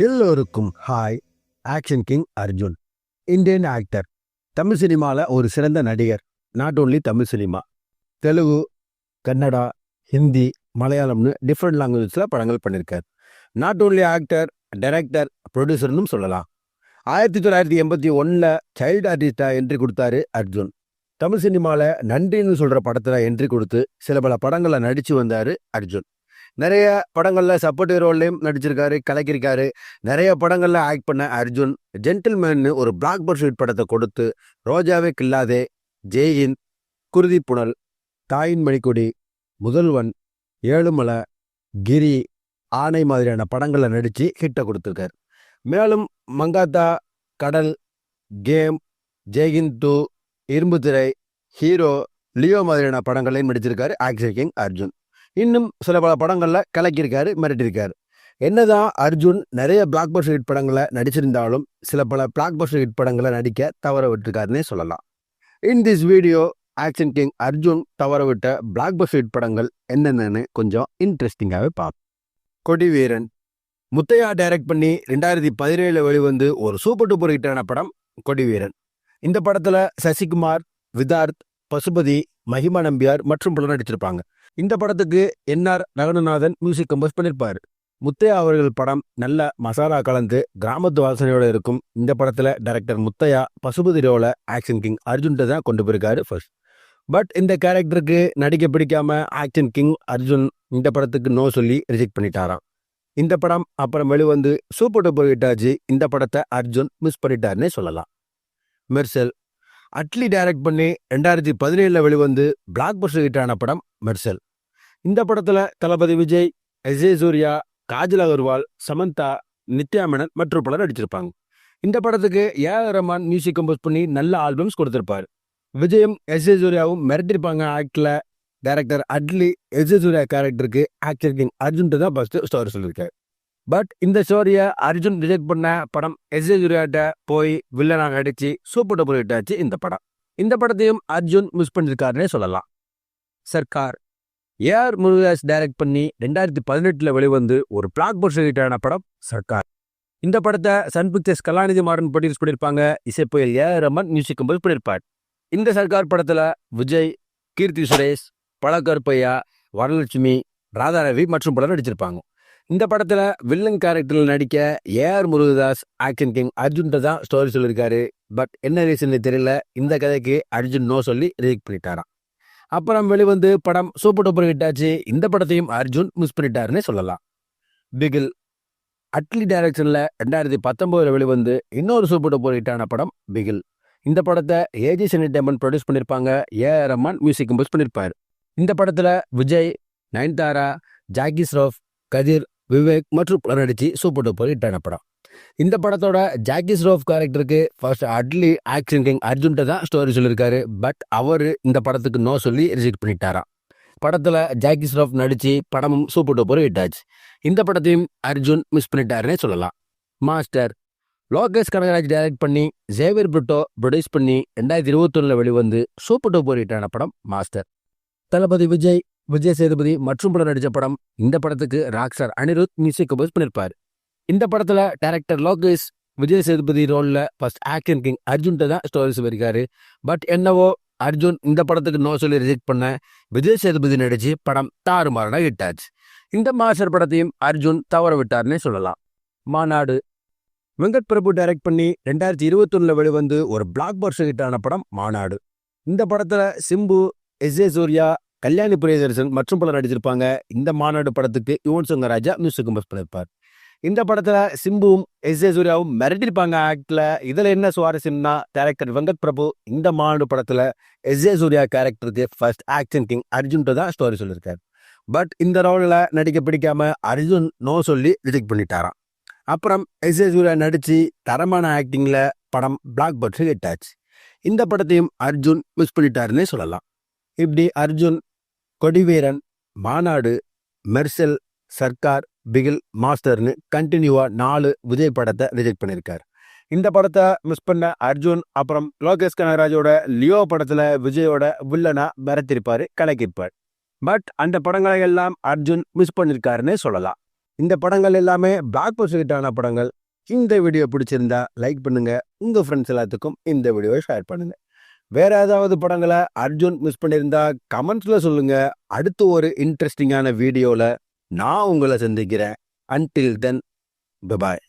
எல்லோருக்கும் hi. Action king Arjun. Indian actor. Tamil சினிமாவில் ஒரு சிறந்த நடிகர். Not only Tamil cinema. Telugu Kannada Hindi மலையாளம்னு different லாங்குவேஜஸில் படங்கள் பண்ணியிருக்கார் நாட் ஓன்லி ஆக்டர் டைரக்டர் ப்ரொடியூசர்னு சொல்லலாம். ஆயிரத்தி தொள்ளாயிரத்தி எண்பத்தி ஒன்றில் சைல்டு ஆர்டிஸ்டாக என்ட்ரி கொடுத்தாரு அர்ஜுன். தமிழ் சினிமாவில் நன்றின்னு சொல்கிற படத்தில் என்ட்ரி கொடுத்து சில பல படங்களில் நடித்து வந்தார் அர்ஜுன். நிறைய படங்களில் சப்போர்ட் ரோல்லையும் நடிச்சிருக்காரு கலக்கியிருக்காரு. நிறைய படங்களில் ஆக்ட் பண்ண அர்ஜுன் ஜென்டில்மேன்னு ஒரு பிளாக் பர்ஷீட் படத்தை கொடுத்து ரோஜாவே கில்லாதே ஜெயின் குருதி புனல் தாயின் மணிக்கொடி முதல்வன் ஏழுமலை கிரி ஆனை மாதிரியான படங்களில் நடித்து ஹிட்டை கொடுத்துருக்காரு. மேலும் மங்காத்தா கடல் கேம் ஜெயின் டூ இரும்பு திரை ஹீரோ லியோ மாதிரியான படங்களையும் நடிச்சிருக்காரு ஆக்ஷன் கிங் அர்ஜுன். இன்னும் சில பல படங்களில் கலக்கியிருக்காரு மிரட்டியிருக்காரு. என்னதான் அர்ஜுன் நிறைய பிளாக் பஸ்டர் ஹிட் படங்களை நடிச்சிருந்தாலும் சில பல பிளாக் பஸ்டர் ஹிட் படங்களை நடிக்க தவற விட்டுருக்காருன்னே சொல்லலாம். In this video action king Arjun தவற விட்ட பிளாக் பஸ்டர் ஹிட் படங்கள் என்னென்னு கொஞ்சம் இன்ட்ரெஸ்டிங்காகவே பார்ப்போம் கொடிவீரன். முத்தையா டைரக்ட் பண்ணி ரெண்டாயிரத்தி பதினேழில் வெளிவந்து ஒரு சூப்பர் டூப்பர் ஹிட்டான படம் கொடிவீரன். இந்த படத்தில் சசிகுமார் விதார்த் பசுபதி மகிமா நம்பியார் மற்றும் பலர் நடிச்சிருப்பாங்க. இந்த படத்துக்கு என்ஆர் ரகுநாதன் மியூசிக் கம்போஸ் பண்ணியிருப்பார் முத்தையா அவர்கள் படம் நல்ல மசாலா கலந்து கிராமத்து வாசனையோட இருக்கும். இந்த படத்தில் டைரக்டர் முத்தையா பசுபதி ரோல ஆக்ஷன் கிங் அர்ஜுன்கிட்ட தான் கொண்டு போயிருக்காரு ஃபர்ஸ்ட் பட் இந்த கேரக்டருக்கு நடிக்க பிடிக்காம ஆக்ஷன் கிங் அர்ஜுன் இந்த படத்துக்கு நோ சொல்லி ரிஜெக்ட் பண்ணிட்டாராம். இந்த படம் அப்புறம் வெளிவந்து சூப்பர் டூப்பர் ஹிட்டாச்சு இந்த படத்தை அர்ஜுன் மிஸ் பண்ணிட்டாருன்னே சொல்லலாம். மெர்சல் அட்லி டைரக்ட் பண்ணி ரெண்டாயிரத்தி பதினேழில் வெளிவந்து பிளாக் பஸ்டர் ஹிட்டான படம் மெர்சல் இந்த படத்துல தளபதி விஜய் எஸ் சூர்யா காஜல் அகர்வால் சமந்தா நித்யா மேனன் மற்றும் பலர் நடிச்சிருப்பாங்க. இந்த படத்துக்கு A R Rahman music compose பண்ணி நல்ல ஆல்பம்ஸ் கொடுத்துருப்பார். விஜயும் எஸ் ஏ சூர்யாவும் மிரட்டிருப்பாங்க ஆக்டில் director Atlee S A Suryah கேரக்டருக்கு ஆக்டர் கிங் அர்ஜுன்ட்டு தான் ஃபஸ்ட்டு ஸ்டோரி சொல்லியிருக்காரு. பட் இந்த ஸ்டோரியை அர்ஜுன் ரிஜெக்ட் பண்ண படம் எஸ் ஏ சூர்யாட்ட போய் வில்லனாக அடித்து சூப்பர் டபுள் ஹிட் ஆச்சு இந்த படம். இந்த படத்தையும் அர்ஜுன் மிஸ் பண்ணியிருக்காருன்னே சொல்லலாம். சர்க்கார். ஏஆர் முருகதாஸ் டைரக்ட் பண்ணி ரெண்டாயிரத்தி பதினெட்டில் வெளிவந்து ஒரு பிளாக் பஸ்டர் ஹிட்டான படம் சர்க்கார். இந்த படத்தை Sun Pictures Kalanithi Maran produce பண்ணியிருப்பாங்க இசைப்புயல் ஏ ரமன் மியூசிக் கம்போஸ் பண்ணியிருப்பார் இந்த சர்க்கார் படத்தில் விஜய் கீர்த்தி சுரேஷ் பழக்கருப்பையா வரலட்சுமி ராதாரவி மற்றும் பலர் நடிச்சிருப்பாங்க. இந்த படத்தில் வில்லன் கேரக்டரில் நடிக்க ஏஆர் முருகதாஸ் ஆக்ஷன் கிங் அர்ஜுன்ட்ட தான் ஸ்டோரி சொல்லியிருக்காரு பட் என்ன ரீசன் தெரியல. இந்த கதைக்கு அர்ஜுன் நோ சொல்லி ரிஜெக்ட் பண்ணிட்டாராம். அப்புறம் வெளிவந்து படம் சூப்பர் டூப்பர் ஹிட் ஆச்சு இந்த படத்தையும் அர்ஜுன் மிஸ் பண்ணிட்டாருன்னு சொல்லலாம். பிகில் அட்லி டைரக்ஷனில் ரெண்டாயிரத்தி பத்தொம்போதில் வெளிவந்து இன்னொரு சூப்பர் டூப்பர் ஹிட்டான படம் பிகில் இந்த படத்தை ஏஜிஸ் என்டர்டைன்மெண்ட் ப்ரொடியூஸ் பண்ணியிருப்பாங்க A R Rahman music compose பண்ணியிருப்பார் இந்த படத்தில் விஜய் நயன்தாரா ஜாக்கி ஸ்ரோஃப் கதிர் விவேக் மற்றும் பலர் நடிச்சு சூப்பர் டூப்பர் ஹிட்டான படம். இந்த படத்தோட ஜாக்கி ஸ்ரோஃப் கேரக்டருக்கு ஃபர்ஸ்ட் அட்லி ஆக்ஷன் கிங் அர்ஜுன்ட்ட தான் ஸ்டோரி சொல்லியிருக்காரு பட் அவர் இந்த படத்துக்கு நோ சொல்லி ரிஜெக்ட் பண்ணிட்டாராம். படத்தில் ஜாக்கி ஸ்ரோஃப் நடித்து படமும் சூப்பர் டூப்பரும் ஹிட்டாச்சு இந்த படத்தையும் அர்ஜுன் மிஸ் பண்ணிட்டாருன்னே சொல்லலாம். மாஸ்டர் லோகேஷ் கனகராஜ் டைரக்ட் பண்ணி ஜேவியர் புட்டோ ப்ரொடியூஸ் பண்ணி ரெண்டாயிரத்தி இருபத்தொன்னில் வெளிவந்து சூப்பர் டூப்பர் ஹிட்டான படம் மாஸ்டர் தளபதி விஜய் விஜய் சேதுபதி மற்றும் படம் நடித்த படம் இந்த படத்துக்கு ராக்ஸ்டார் அனிருத் மியூசிக் கம்போஸ் பண்ணியிருப்பார் இந்த படத்தில் டேரக்டர் லோகேஷ் விஜய் சேதுபதி ரோலில் ஃபர்ஸ்ட் ஆக்ஷன் கிங் அர்ஜுன்ட்ட தான் ஸ்டோரி சொல்லியிருக்காரு. பட் என்னவோ அர்ஜுன் இந்த படத்துக்கு நோ சொல்லி ரிஜெக்ட் பண்ண விஜய் சேதுபதி நடிச்சு படம் தாறுமாறான ஹிட் ஆச்சு. இந்த மாஸ்டர் படத்தையும் அர்ஜுன் தவற விட்டார்னே சொல்லலாம். மாநாடு. வெங்கட் பிரபு டைரக்ட் பண்ணி ரெண்டாயிரத்தி இருபத்தொன்னில் வெளிவந்து ஒரு பிளாக் பஸ்டர் ஹிட்டான படம் மாநாடு. இந்த படத்தில் சிம்பு எஸ் ஏ சூர்யா கல்யாணி பிரியதர்சன் மற்றும் பலர் நடிச்சிருப்பாங்க. இந்த மாநாடு படத்துக்கு யுவன் சங்கர் ராஜா மியூசிக் கம்போஸ் பண்ணியிருப்பார். இந்த படத்துல சிம்புவும் எஸ் ஏ சூர்யாவும் மிரட்டிருப்பாங்க ஆக்ட்ல. இதுல என்ன சுவாரஸ்யம்னா டேரக்டர் வெங்கட் பிரபு இந்த மாநாடு படத்துல எஸ் ஏ சூர்யா கேரக்டருக்கு ஃபர்ஸ்ட் ஆக்ஷன் கிங் அர்ஜுன்ட்டு தான் ஸ்டோரி சொல்லியிருக்காரு பட் இந்த ரோலில் நடிக்க பிடிக்காம அர்ஜுன் நோ சொல்லி ரிஜெக்ட் பண்ணிட்டாராம். அப்புறம் எஸ் ஏ சூர்யா நடித்து தரமான ஆக்டிங்கில் படம் பிளாக் பட்ஸ் ஹிட் ஆச்சு. இந்த படத்தையும் அர்ஜுன் மிஸ் பண்ணிட்டாருன்னே சொல்லலாம். இப்படி அர்ஜுன் கொடிவீரன் மாநாடு மெர்சல் சர்க்கார் பிகில் மாஸ்டர்னு கண்டினியூவாக நாலு விஜய் படத்தை ரிஜெக்ட் பண்ணியிருக்கார். இந்த படத்தை மிஸ் பண்ண அர்ஜுன் அப்புறம் லோகேஷ் கனகராஜோட லியோ படத்தில் விஜயோட வில்லனா மிரத்திருப்பார் கலக்கிருப்பார். பட் அந்த படங்களை எல்லாம் அர்ஜுன் மிஸ் பண்ணியிருக்காருன்னு சொல்லலாம். இந்த படங்கள் எல்லாமே பிளாக் பஸ்டர் படங்கள். இந்த வீடியோ பிடிச்சிருந்தா லைக் பண்ணுங்கள் உங்கள் ஃப்ரெண்ட்ஸ் எல்லாத்துக்கும் இந்த வீடியோவை ஷேர் பண்ணுங்கள் வேற ஏதாவது படங்களை அர்ஜுன் மிஸ் பண்ணியிருந்தா கமெண்ட்ஸில் சொல்லுங்கள் அடுத்து ஒரு இன்ட்ரெஸ்டிங்கான வீடியோவில் நான் உங்களை சந்திக்கிறேன். Until then bye bye